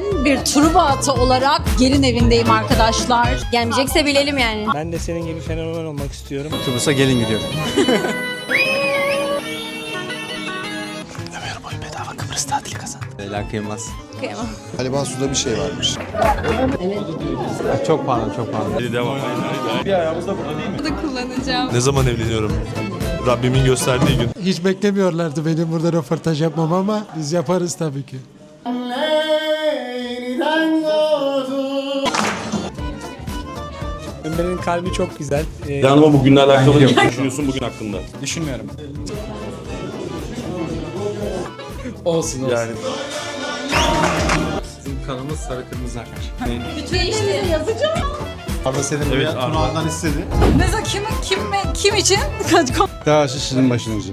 Ben bir truba atı olarak gelin evindeyim arkadaşlar. Gelmeyecekse bilelim yani. Ben de senin gibi fenomen olmak istiyorum. Kıbrıs'a gelin gidiyor. Leyla kıymaz. Kıyamam. Galiba suda bir şey varmış. Çok pardon, çok pardon. Ne zaman evleniyorum? Rabbimin gösterdiği gün. Hiç beklemiyorlardı benim burada röportaj yapmam ama biz yaparız tabii ki. Ömer'in kalbi çok güzel. Ee, Yanıma bugünle alakalı ne düşünüyorsun bugün hakkında? Düşünmüyorum. Olsun olsun. Yani Bizim kanımız sarı kırmızı akar. Bütün işleri yazacağım. Ama senin Evet, buraya Armağan. Tunağan'dan istedi. Mesela kim, kim, kim için? Daha sizin başınıza.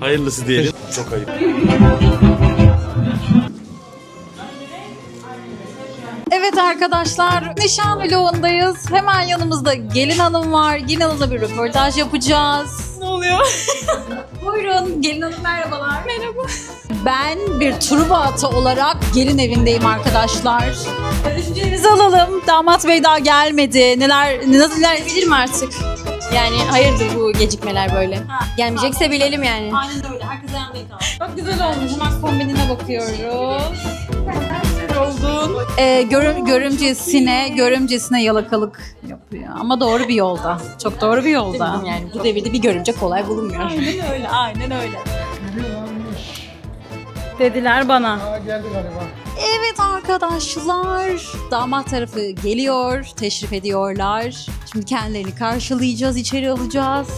hayırlısı diyelim. Çok ayıp. arkadaşlar, nişan vlogundayız. Hemen yanımızda gelin hanım var. Gelin hanımla bir röportaj yapacağız. Ne oluyor? Buyurun, gelin hanım merhabalar. Merhaba. Ben bir truba atı olarak gelin evindeyim arkadaşlar. Düşüncelerinizi alalım. Damat bey daha gelmedi. Neler, nasıl neler Bilir artık? Yani hayırdır bu gecikmeler böyle. Gelmeyecekse bilelim yani. Aynen öyle. Herkes ayağında kaldı. Çok güzel olmuş. Hemen kombinine bakıyoruz. Oldun. Ee, görüm, görümcesine, görümcesine yalakalık yapıyor. Ama doğru bir yolda. Çok doğru bir yolda. Yani bu devirde bir görümce kolay bulunmuyor. Aynen öyle, aynen öyle. Dediler bana. Evet arkadaşlar. Damat tarafı geliyor, teşrif ediyorlar. Şimdi kendilerini karşılayacağız, içeri alacağız.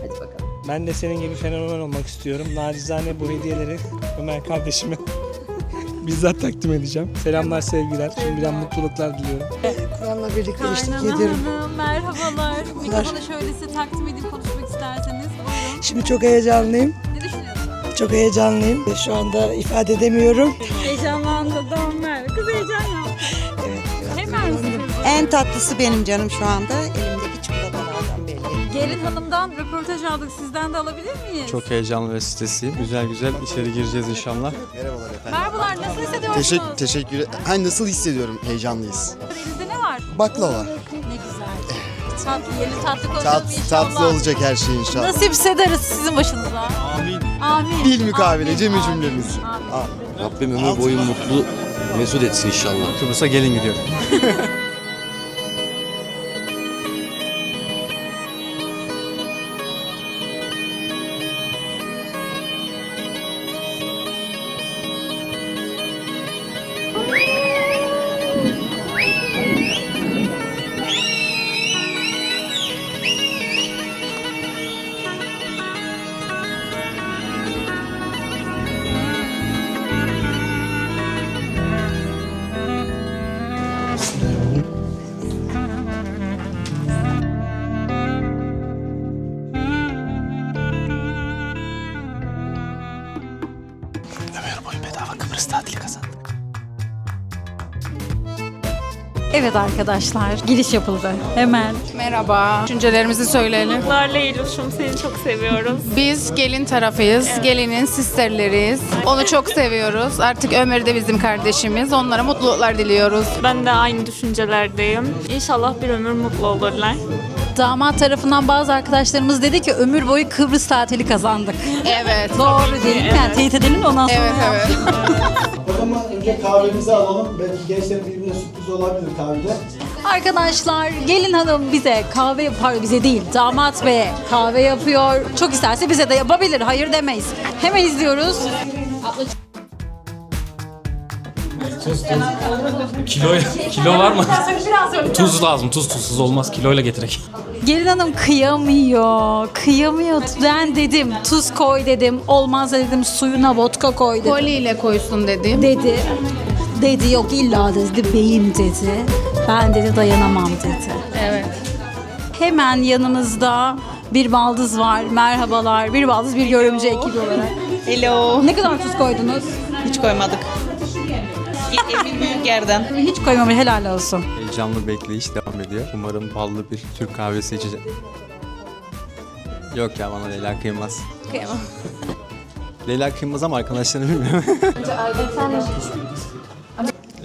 Hadi bakalım. ben de senin gibi fenomen olmak istiyorum. Nacizane bu hediyeleri Ömer kardeşime bizzat takdim edeceğim. Selamlar, sevgiler. Şimdiden mutluluklar diliyorum. Kur'an'la birlikte eşlik ediyorum. Hanım, merhabalar. Mikrofonu şöyle size takdim edeyim konuşmak isterseniz. Buyurun. Şimdi çok heyecanlıyım. Ne düşünüyorsunuz? Çok heyecanlıyım. Şu anda ifade edemiyorum. Heyecanlandı Ömer. Kız heyecan yaptı. Evet. Hemen? En tatlısı benim canım şu anda. Gelin hanımdan röportaj aldık. Sizden de alabilir miyiz? Çok heyecanlı ve stresliyim. Güzel güzel içeri gireceğiz inşallah. Merhabalar efendim. Merhabalar, nasıl hissediyorsunuz? Teşekkür, teşekkür Hani nasıl hissediyorum? Heyecanlıyız. Elinizde ne var? Baklava. Ne güzel. Tatlı, yeni tatlı konuşalım Tat, inşallah. tatlı olacak her şey inşallah. Nasip hissederiz sizin başınıza. Amin. Amin. Dil mukabele, cemi cümlemiz. amin. Rabbim ömür boyu mutlu mesut etsin inşallah. Kıbrıs'a gelin gidiyor. Evet arkadaşlar, giriş yapıldı. Hemen. Merhaba. Düşüncelerimizi söyleyelim. Leyluş'um seni çok seviyoruz. Biz gelin tarafıyız. Gelinin sisterleriyiz. Onu çok seviyoruz. Artık Ömer de bizim kardeşimiz. Onlara mutluluklar diliyoruz. Ben de aynı düşüncelerdeyim. İnşallah bir ömür mutlu olurlar. Damat tarafından bazı arkadaşlarımız dedi ki ömür boyu Kıbrıs tatili kazandık. Evet. Doğru değil mi? Yani teyit edelim de ondan sonra. Evet evet. O zaman önce kahvemizi alalım. Belki gençlerin birbirine sürpriz olabilir kahvede. Arkadaşlar gelin hanım bize kahve yapar bize değil damat beye kahve yapıyor. Çok isterse bize de yapabilir hayır demeyiz. Hemen izliyoruz. Kilo, kilo var mı? Tuz lazım. Tuz tuzsuz olmaz. Kiloyla getirek. Gelin hanım kıyamıyor. Kıyamıyor. Ben dedim tuz koy dedim. Olmaz dedim suyuna vodka koy dedim. Koliyle koysun dedim. Dedi. Dedi yok illa dedi beyim dedi. Ben dedi dayanamam dedi. Evet. Hemen yanımızda bir baldız var. Merhabalar. Bir baldız bir görümce ekibi olarak. Hello. Ne kadar tuz koydunuz? Hiç koymadık. Emin büyük yerden. Hiç koymamış helal olsun. Heyecanlı bekleyiş devam ediyor. Umarım ballı bir Türk kahvesi içeceğim. Yok ya bana Leyla kıymaz. Kıyamam. Leyla kıymaz ama arkadaşlarını bilmiyorum.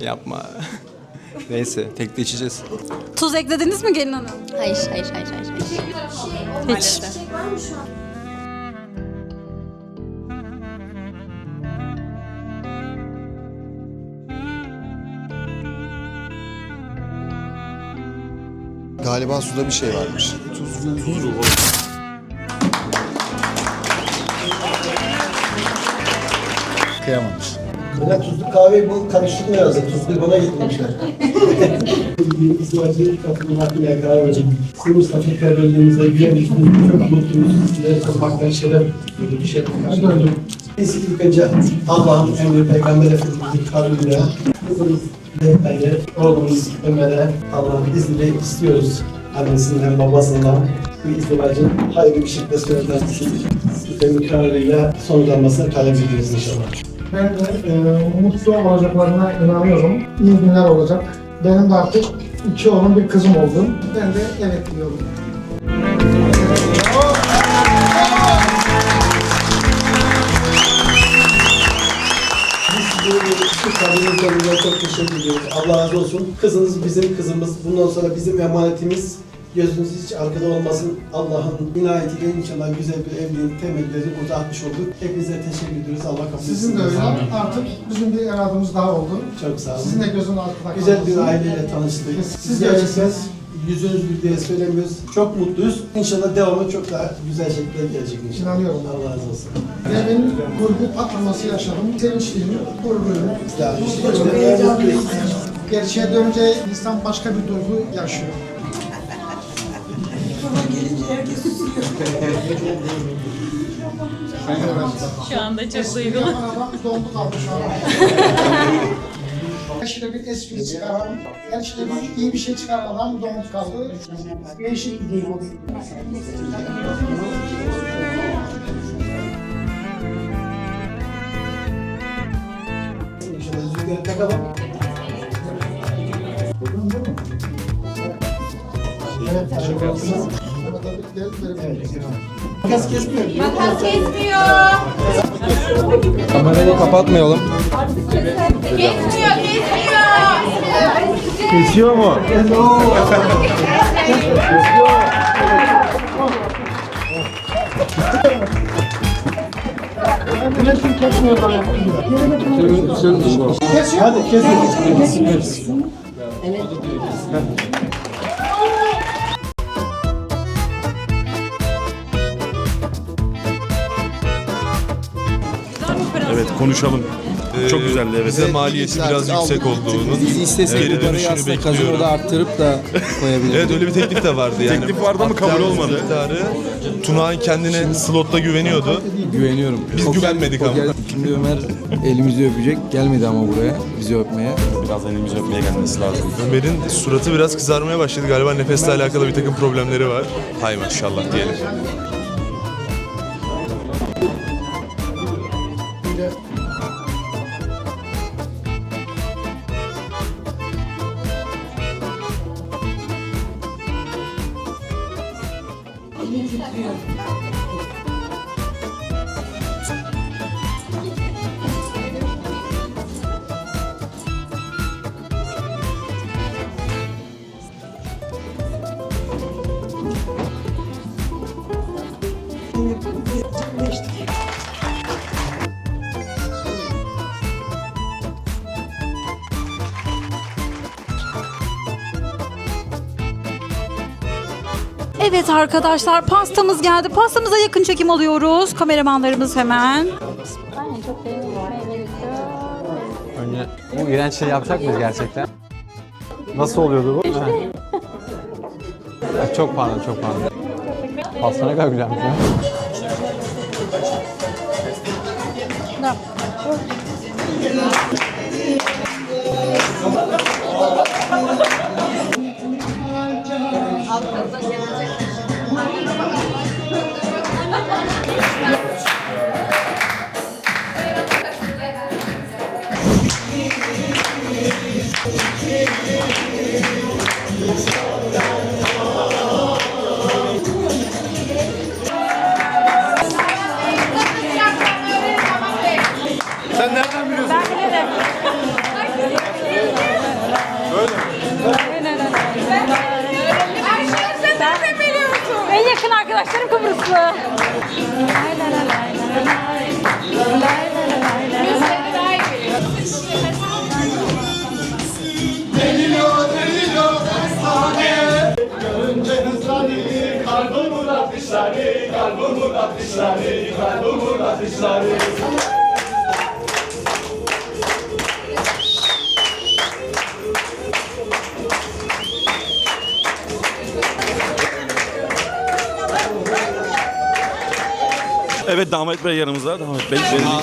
Yapma. Neyse tekte içeceğiz. Tuz eklediniz mi gelin hanım? Hayır, hayır, hayır, hayır. hayır. Hiç. Galiba suda bir şey varmış. Tuzlu. Tuzlu. Kıyamamış. Böyle tuzlu kahve bu karıştırmıyor aslında. Tuzlu bana getirmişler. İzdivacı kapının hakkıyla karar verdim. Sizin misafirperverliğinize güvenmişsiniz. Çok mutluyuz. Sizlere sokmaktan şeref duydu bir şey. Biz ilk önce Allah'ın emri Peygamber Efendimiz'in kavliyle Defne'ye, oğlumuz Ömer'e Allah'ın izniyle istiyoruz. Annesinden, babasından bu izdivacın hayırlı bir şekilde sözlenmesi, sizlerin kararıyla sonuçlanmasını talep ediyoruz inşallah. Ben de e, mutlu olacaklarına inanıyorum. İyi günler olacak. Benim de artık iki oğlum bir kızım oldu. Ben de evet diyorum. Şu kadınlarımıza çok teşekkür ediyoruz. Allah razı olsun. Kızınız bizim kızımız. Bundan sonra bizim emanetimiz. Gözünüz hiç arkada olmasın. Allah'ın inayetiyle inşallah güzel bir evliliğin temellerini burada atmış olduk. Hepinize teşekkür ediyoruz. Allah kabul etsin. Sizin de öyle. Artık bizim bir evladımız daha oldu. Çok sağ olun. Sizin de gözün altında Güzel bir kalmasın. aileyle tanıştık. Siz Siz de gerçekten yüzünüz gül diye söylemiyoruz. Çok mutluyuz. İnşallah devamı çok daha güzel şekilde gelecek inşallah. İnanıyorum. Allah razı olsun. Ve ben gurur patlaması yaşadım. Sevinçliyim, gururluyum. Bir şey mutluyuz. Gerçeğe dönünce insan başka bir duygu yaşıyor. Şu anda çok duygulu. yapan adam dondu kaldı şu an. Her şeyde bir espri çıkaran, her şeyde bir iyi bir şey çıkaran adam dondu kaldı. Değişik bir duygu. İnşallah yüzükleri takalım. Evet, teşekkür ederim. Makas kesmiyor. Kamerayı kapatmayalım. Kesiyor mu? Yönetim kesmiyor bana. Hadi kesin. Evet konuşalım. Çok güzeldi evet. Bize maliyeti Biz biraz artık yüksek aldık. olduğunun Bizi istesek geri parayı dönüşünü aslında bekliyorum. kazinoda arttırıp da koyabiliriz. Evet öyle bir teklif de vardı yani. Teklif vardı ama kabul olmadı. miktarı. Tunağan kendine slotta güveniyordu. Güveniyorum. Biz güvenmedik ama. Şimdi Ömer elimizi öpecek. Gelmedi ama buraya bizi öpmeye. Biraz elimizi öpmeye gelmesi lazım. Ömer'in suratı biraz kızarmaya başladı. Galiba nefesle alakalı bir takım problemleri var. Hay maşallah diyelim. Evet arkadaşlar. Pastamız geldi. Pastamıza yakın çekim alıyoruz. Kameramanlarımız hemen. Önce bu iğrenç şey yapacak mıyız gerçekten? Nasıl oluyordu bu? Ha. çok pardon, çok pardon. Pasta ne kadar güzelmiş ya. Kıbrıslı. Evet damat bey yanımızda. Damat bey.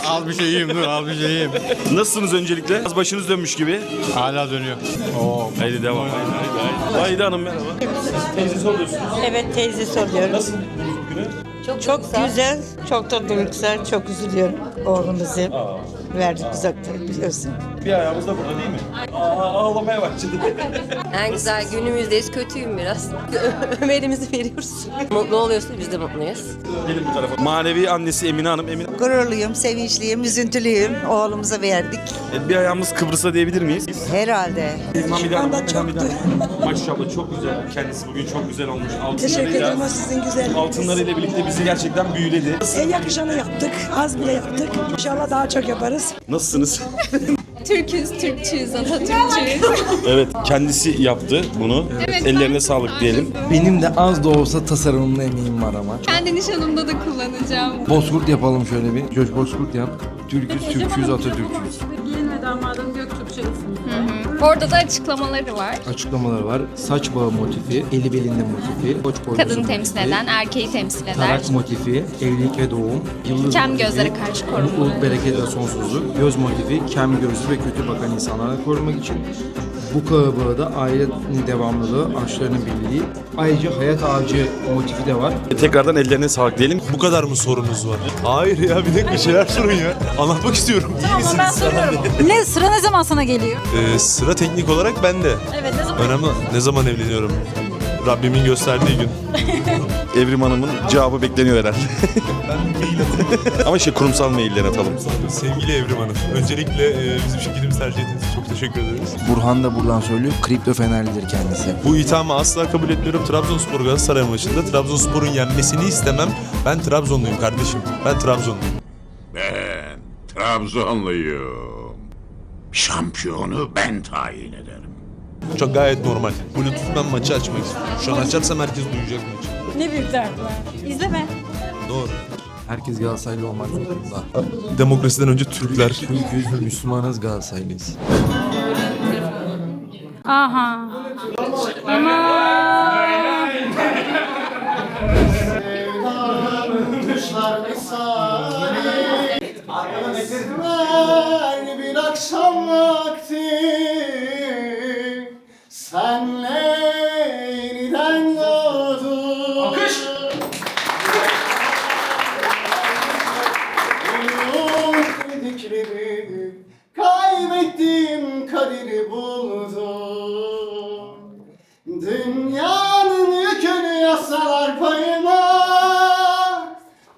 Al bir şey yiyeyim dur al bir şey yiyeyim. Nasılsınız öncelikle? Az başınız dönmüş gibi. Hala dönüyor. Oo. Haydi devam. Haydi, haydi, haydi. Haydi hanım merhaba. Teyzesi oluyorsunuz. Evet teyzesi oluyorum. Nasıl buldunuz bugünü? Çok, çok güzel. Çok da duygusal. Çok üzülüyorum. Oğlumuzu verdik uzakta biliyorsun. Bir ayağımız da burada değil mi? Aa, ağlamaya başladı. En güzel günümüzdeyiz. Kötüyüm biraz. Ömerimizi veriyoruz. Mutlu oluyorsun biz de mutluyuz. Gelin bu tarafa. Manevi annesi Emine Hanım. Emine Gururluyum, sevinçliyim, üzüntülüyüm. Oğlumuza verdik. E, bir ayağımız Kıbrıs'a diyebilir miyiz? Herhalde. Hamide Hanım. Hamide Hanım. Maşallah çok güzel. Kendisi bugün çok güzel olmuş. Teşekkür ederim Altınlarıyla, sizin güzelliğiniz. altınlarıyla birlikte bizi gerçekten büyüledi. En yakışanı yaptık. Az bile yaptık. İnşallah daha çok yaparız. Nasılsınız? Türküz, Türkçüyüz, Atatürkçüyüz. evet kendisi yaptı bunu. Evet, Ellerine sağlık diyelim. Benim de az da olsa tasarımlı emeğim var ama. Kendi nişanımda da kullanacağım. Bozkurt yapalım şöyle bir. Coş Bozkurt yap. Türküz, Türkçüyüz, Atatürkçüyüz. Gelin ve damadın Göktürkçesi. Orada da açıklamaları var. Açıklamaları var. Saç bağı motifi, eli belinde motifi, koç boynuzu Kadını motifi, temsil eden, erkeği temsil eder. Tarak motifi, evlilik ve doğum, yıldız Kem motifi, gözlere karşı koruma. Mutluluk, bereket ve sonsuzluk, göz motifi, kem gözlü ve kötü bakan insanlara korumak için. Bu kalabalığı da ailenin devamlılığı, aşklarının birliği. Ayrıca hayat ağacı motifi de var. Tekrardan ellerine sağlık diyelim. Bu kadar mı sorunuz var? Hayır ya bir dakika şeyler sorun ya. Anlatmak istiyorum. İyi misiniz? Ben soruyorum. ne sıra ne zaman sana geliyor? Ee, sıra teknik olarak bende. Evet ne zaman? Önemli. Ne zaman evleniyorum? Rabbimin gösterdiği gün. Evrim Hanım'ın cevabı bekleniyor herhalde. Ama şey kurumsal mailler atalım. Sevgili Evrim Hanım, öncelikle e, bizim şirketimizi tercih ettiğiniz için teşekkür ederiz. Burhan da buradan söylüyor. Kripto fenerlidir kendisi. Bu ithamı asla kabul etmiyorum. Trabzonspor Galatasaray maçında Trabzonspor'un yenmesini istemem. Ben Trabzonluyum kardeşim. Ben Trabzonluyum. Ben Trabzonluyum. Şampiyonu ben tayin ederim. Çok gayet normal. Bluetooth'tan maçı açmak istiyorum. Şu an açarsam herkes duyacak maçı. Ne büyük dert var. İzleme. Doğru. Herkes Galatasaraylı olmak zorunda. Demokrasiden önce Türkler. Türk'üz, Müslümanız, Galatasaraylıyız. Aha. Ama.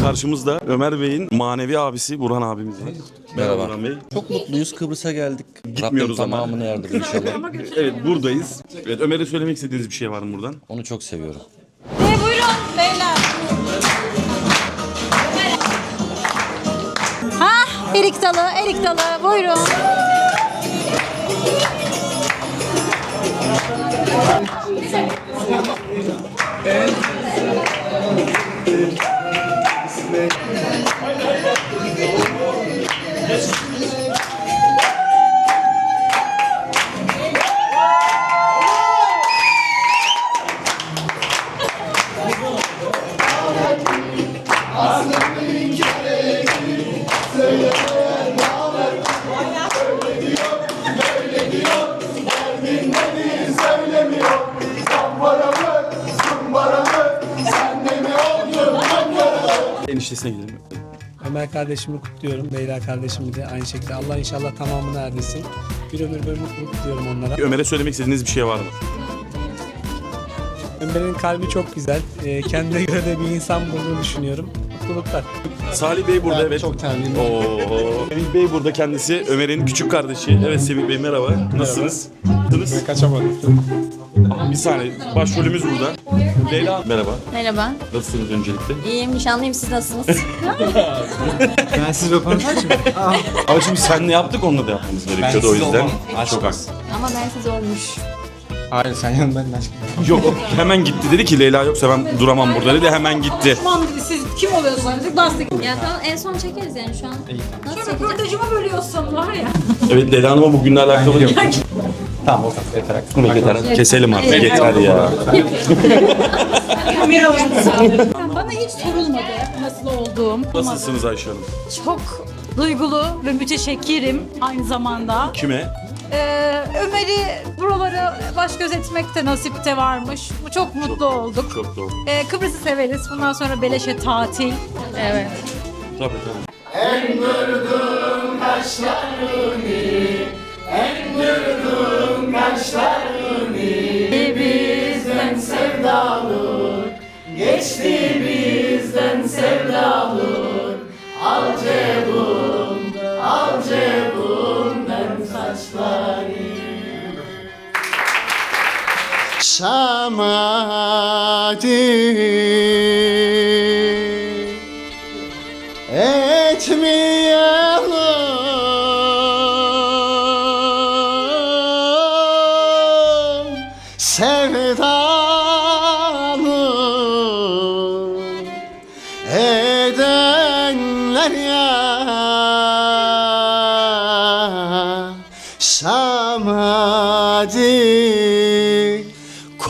Karşımızda Ömer Bey'in manevi abisi Burhan abimiz var. Merhaba. Burhan Bey. Çok mutluyuz Kıbrıs'a geldik. Gitmiyoruz Rabbim ama. tamamını yardım inşallah. Evet buradayız. Evet Ömer'e söylemek istediğiniz bir şey var mı buradan? Onu çok seviyorum. E, buyurun beyler. Ha, erik dalı, erik dalı. Buyurun. Eniştesine Amém. Kardeşimi kutluyorum. Leyla kardeşimi de aynı şekilde. Allah inşallah tamamını erdirsin. Bir ömür boyu mutluluk diliyorum onlara. Ömer'e söylemek istediğiniz bir şey var mı? Ömer'in kalbi çok güzel. Ee, kendine göre de bir insan bulduğunu düşünüyorum. Mutluluklar. Salih Bey burada evet. Çok terbiyeli. Oo. Semih Bey burada kendisi. Ömer'in küçük kardeşi. Evet Semih Bey merhaba. Nasılsınız? Nasılsınız? Kaçamadım. Bir saniye. Başrolümüz burada. Leyla merhaba. Merhaba. Nasılsınız öncelikle? İyiyim, nişanlıyım. Siz nasılsınız? Ben siz röportaj mı? Ama şimdi senle yaptık onunla da yapmamız gerekiyordu o siz yüzden. Çok haklısın. Ama ben siz olmuş. Hayır sen yanımdan aşk. Yok hemen gitti dedi ki Leyla yoksa ben duramam burada dedi hemen gitti. Aman dedi siz kim oluyorsunuz dedik lastik. Ya tamam en son çekeriz yani şu an. Nasıl çekeceğiz? röportajımı bölüyorsun var ya. Evet Leyla Hanım'a bugünle alakalı Tamam o kadar yeter. Bunu yeter. Keselim artık yeter ya. Bana hiç sorulmadı nasıl olduğum. Nasılsınız Ayşe Hanım? Çok duygulu ve müteşekkirim aynı zamanda. Kime? Ee, Ömer'i buralara baş gözetmekte nasipte varmış. Bu çok mutlu olduk. Çok doğru. Ee, Kıbrıs'ı severiz. Bundan sonra beleşe tatil. Evet. Tabii tabii. samadhi.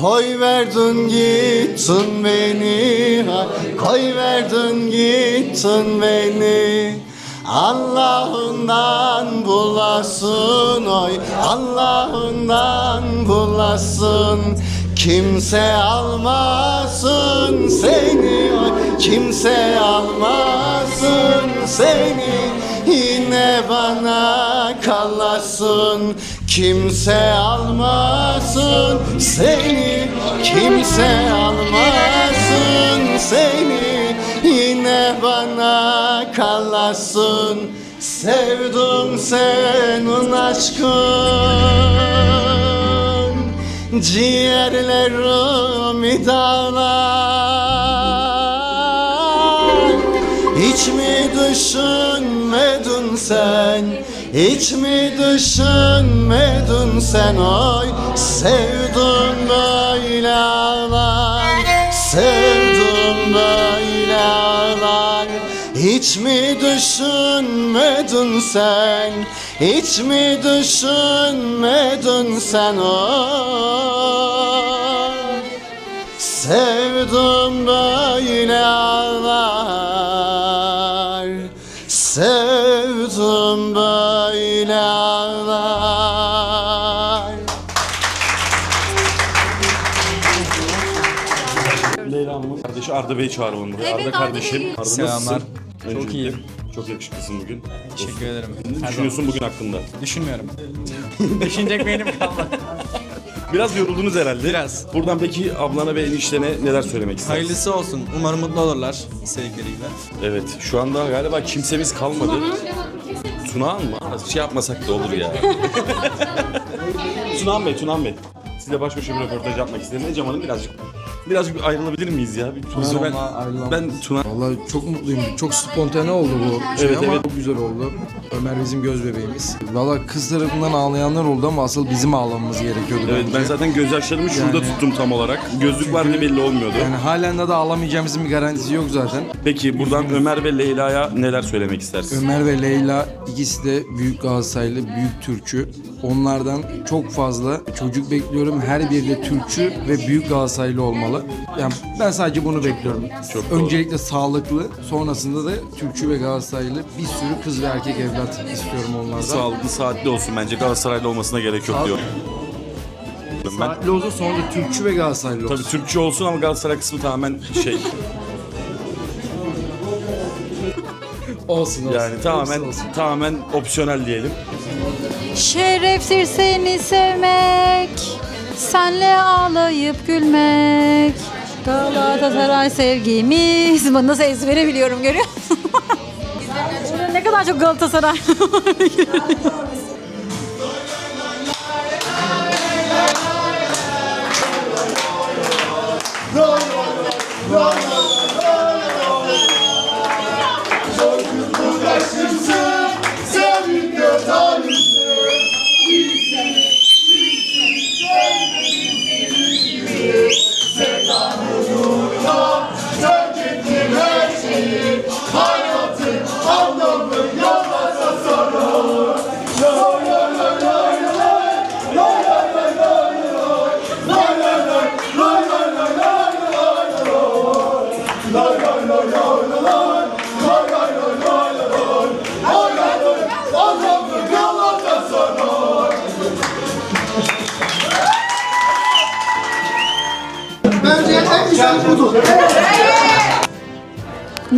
Koy verdin gittin beni. Ha, Koy verdin gittin beni. Allah'ından bulasın oy. Allah'ından bulasın. Kimse almasın seni oy. Kimse almasın seni. Yine bana kalasın Kimse almasın seni Kimse almasın seni. Yine bana kalasın Sevdim senin aşkın. Ciğerlerimi dağlar Hiç mi düşünmedin sen Hiç mi düşünmedin sen oy Sevdim böyle ağlar Sevdim böyle ağlar Hiç mi düşünmedin sen Hiç mi düşünmedin sen oy Sevdim böyle ağlar Arda Bey'i çağıralım buraya. Evet, Arda Arda kardeşim. Bey. Arda Selamlar. nasılsın? Çok Öncelikle iyiyim. Çok yakışıklısın bugün. Teşekkür ederim. Ne düşünüyorsun bugün hakkında? Düşünmüyorum. Düşünecek beynim kalmadı. Biraz yoruldunuz herhalde. Biraz. Buradan peki ablana ve eniştene neler söylemek istersin? Hayırlısı olsun. Umarım mutlu olurlar gibi. Evet, şu anda galiba kimsemiz kalmadı. Tunağan mı? Şey yapmasak da olur ya. Tunağan Bey, Tunağan Bey. Sizle baş başa bir röportaj yapmak istedim. Ecem Hanım birazcık birazcık ayrılabilir miyiz ya? Bir Biz Tunağan'ı onunla ben, ben Tuna Vallahi çok mutluyum. Çok spontane oldu bu şey Evet, ama evet. çok güzel oldu. Ömer bizim göz bebeğimiz. Valla kız tarafından ağlayanlar oldu ama asıl bizim ağlamamız gerekiyordu Evet bence. ben zaten gözyaşlarımı şurada tuttum tam olarak. Gözlük var diye belli olmuyordu. Yani halen de ağlamayacağımızın bir garantisi yok zaten. Peki buradan Ömer ve Leyla'ya neler söylemek istersin? Ömer ve Leyla ikisi de büyük Galatasaraylı, büyük Türkçü. Onlardan çok fazla çocuk bekliyorum. Her biri de Türkçü ve büyük Galatasaraylı olmalı. Yani ben sadece bunu bekliyorum. Çok doğru. Öncelikle sağlıklı, sonrasında da Türkçü ve Galatasaraylı bir sürü kız ve erkek evlat istiyorum onlardan. Sağlıklı, saatli olsun bence. Galatasaraylı olmasına gerek yok Sağ- diyorum. Ben Saatli olsun sonra da Türkçü ve Galatasaraylı olsun. tabii Türkçe olsun ama Galatasaray kısmı tamamen şey. Olsun olsun. Yani tamamen tamamen opsiyonel diyelim. Şereftir seni sevmek, senle ağlayıp gülmek. Galatasaray sevgimiz. Bunu nasıl ezbere biliyorum görüyor musun? ne kadar çok Galatasaray.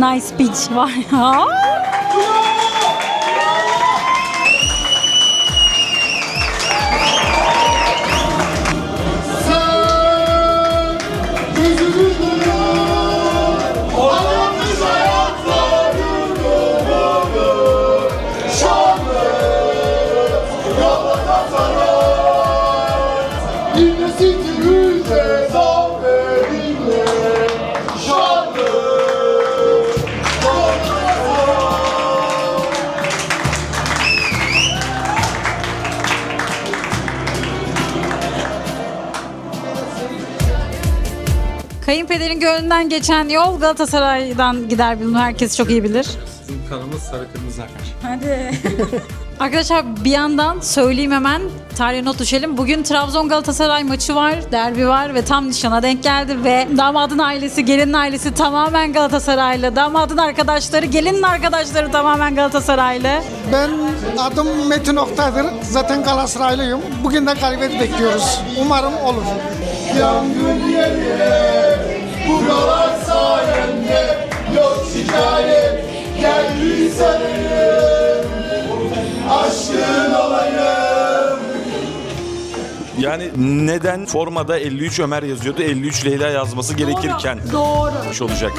nice speech. Oh! Kayınpederin gönlünden geçen yol Galatasaray'dan gider bunu herkes çok iyi bilir. Bizim kanımız sarı kırmızı akar. Hadi. Arkadaşlar bir yandan söyleyeyim hemen tarihe not düşelim. Bugün Trabzon Galatasaray maçı var, derbi var ve tam nişana denk geldi ve damadın ailesi, gelinin ailesi tamamen Galatasaraylı. Damadın arkadaşları, gelinin arkadaşları tamamen Galatasaraylı. Ben adım Metin Oktay'dır. Zaten Galatasaraylıyım. Bugün de galibiyet bekliyoruz. Umarım olur. Yangın yeri bu galar sayende yok şikayet. Geldi sarayım aşkın olayım. Yani neden formada 53 Ömer yazıyordu, 53 Leyla yazması gerekirken Doğru. iş olacak.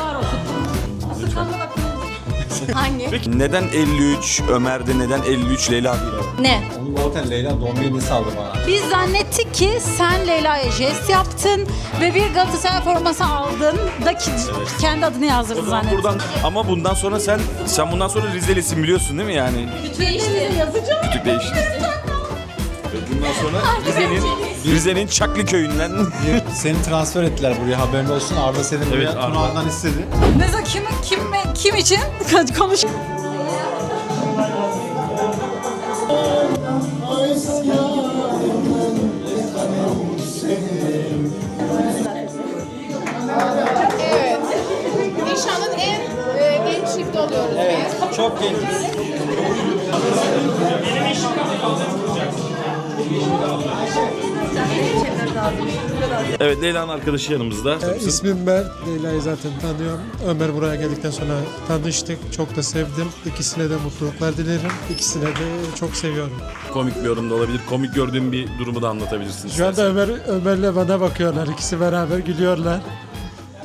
Hangi? Peki neden 53 Ömer'de neden 53 Leyla değil? Ne? Onu zaten Leyla doğum gününde saldı bana. Biz zannettik ki sen Leyla'ya jest yaptın ve bir Galatasaray forması aldın da ki, kendi adını O yazdırdın zaman zannettik. buradan ama bundan sonra sen sen bundan sonra Rizelisin biliyorsun değil mi yani? Değişti. yazacağım. Kütük değişti. Ve Bundan sonra Rize'nin Rize'nin Çaklı köyünden Seni transfer ettiler buraya haberin olsun. Arda seni buraya Evet, Arda. Tunağan'dan istedi. Ne zaman kim kim kim için konuş. Evet. Nişanın en e, genç çifti oluyoruz biz. Çok genç. Evet Leyla'nın arkadaşı yanımızda. İsmim Mert. Leyla'yı zaten tanıyorum. Ömer buraya geldikten sonra tanıştık. Çok da sevdim. İkisine de mutluluklar dilerim. İkisine de çok seviyorum. Komik bir yorum da olabilir. Komik gördüğün bir durumu da anlatabilirsin. Şu anda Ömer, Ömer'le bana bakıyorlar. İkisi beraber gülüyorlar.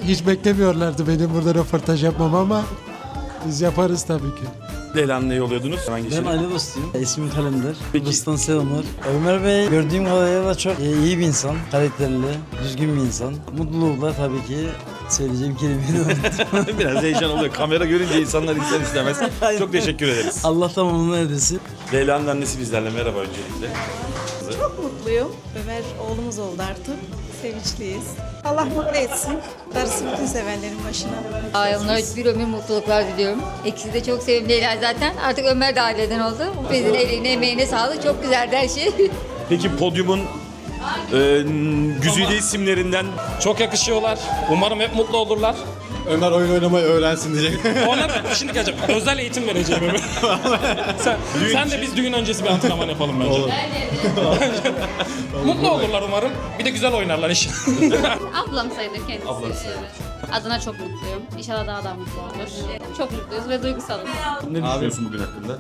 Hiç beklemiyorlardı benim burada röportaj yapmam ama biz yaparız tabii ki. Leyla'nın ne oluyordunuz? Hemen Ben geçelim. Ali Dostuyum. İsmim Kalender. Kıbrıs'tan selamlar. Ömer Bey gördüğüm kadarıyla çok e, iyi bir insan. Karakterli, düzgün bir insan. Mutlulukla tabii ki söyleyeceğim kelimeyi unuttum. Biraz heyecan oluyor. Kamera görünce insanlar insan istemez. Çok teşekkür ederiz. Allah tamamını edesin. Leyla'nın annesi bizlerle. Merhaba öncelikle. Çok mutluyum. Ömer oğlumuz oldu artık. Sevinçliyiz. Allah mutlu etsin. Darısı bütün sevenlerin başına. Ay onlara bir ömür mutluluklar diliyorum. İkisi de çok sevimliler zaten. Artık Ömer de aileden oldu. Bizim eline emeğine sağlık. Çok güzeldi her şey. Peki podyumun e, güzide isimlerinden Çok yakışıyorlar. Umarım hep mutlu olurlar. Ömer oyun oynamayı öğrensin diyecek. Onlar şimdi gelecek. Özel eğitim vereceğim Ömer. sen, sen de biz düğün öncesi bir antrenman yapalım bence. Olur. Mutlu olurlar umarım. Bir de güzel oynarlar inşallah. Ablam sayılır kendisi. Ablanız. Evet. adına çok mutluyum. İnşallah daha da mutlu olur. Çok mutluyuz ve duygusalız. Ne düşünüyorsun bugün hakkında?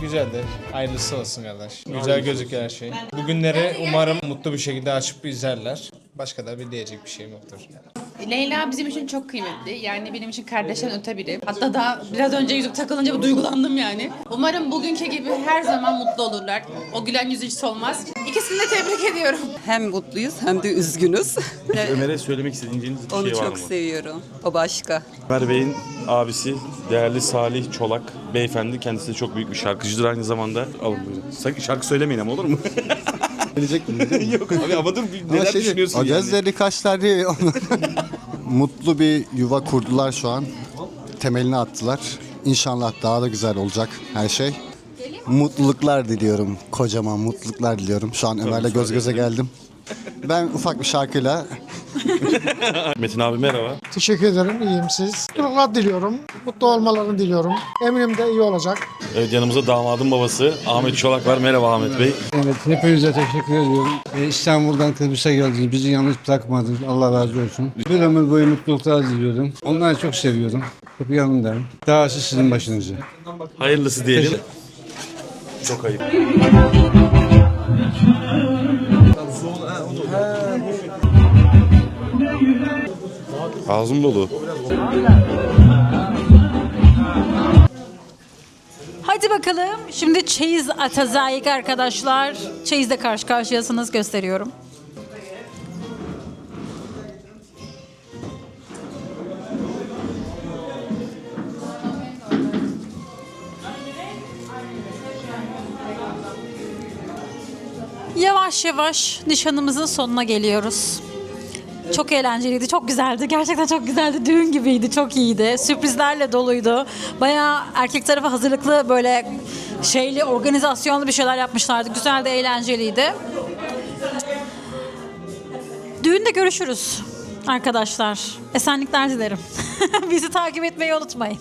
Güzeldir. Hayırlısı olsun kardeş. Güzel gözüküyor her şey. Bugünleri umarım mutlu bir şekilde açıp izlerler. Başka da bir diyecek bir şeyim yoktur. Leyla bizim için çok kıymetli. Yani benim için kardeşten öte biri. Hatta daha biraz önce yüzük takılınca bir duygulandım yani. Umarım bugünkü gibi her zaman mutlu olurlar. O gülen yüz hiç solmaz. İkisini de tebrik ediyorum. Hem mutluyuz hem de üzgünüz. Ömer'e söylemek istediğiniz bir Onu şey var mı? çok seviyorum. O başka. Ömer Bey'in abisi değerli Salih Çolak beyefendi. Kendisi de çok büyük bir şarkıcıdır aynı zamanda. Alın buyurun. Sakın şarkı söylemeyin ama olur mu? Gelecek mi? Yok abi ama dur bir neler şey, düşünüyorsun yani? gözleri kaşlar değil. Mutlu bir yuva kurdular şu an. Temelini attılar. İnşallah daha da güzel olacak her şey. Mutluluklar diliyorum. Kocaman mutluluklar diliyorum. Şu an Ömer'le göz göze geldim. Ben ufak bir şarkıyla Metin abi merhaba. Teşekkür ederim. İyiyim siz. Mutluluklar diliyorum. Mutlu olmalarını diliyorum. Eminim de iyi olacak. Evet yanımızda damadın babası Ahmet Çolak var. Merhaba Ahmet Bey. Evet hepinize teşekkür ediyorum. Ee, İstanbul'dan Kıbrıs'a geldiniz. Bizi yalnız bırakmadınız. Allah razı olsun. Bir ömür boyu mutluluklar diliyorum. Onları çok seviyorum. Hep yanındayım. Dahası sizin başınıza. Hayırlısı diyelim. Çok ayıp. Ağzım dolu. Hadi bakalım. Şimdi çeyiz atazayik arkadaşlar. Çeyizle karşı karşıyasınız gösteriyorum. Yavaş yavaş nişanımızın sonuna geliyoruz. Çok eğlenceliydi, çok güzeldi. Gerçekten çok güzeldi. Düğün gibiydi, çok iyiydi. Sürprizlerle doluydu. Bayağı erkek tarafı hazırlıklı böyle şeyli, organizasyonlu bir şeyler yapmışlardı. Güzeldi, eğlenceliydi. Düğünde görüşürüz arkadaşlar. Esenlikler dilerim. Bizi takip etmeyi unutmayın.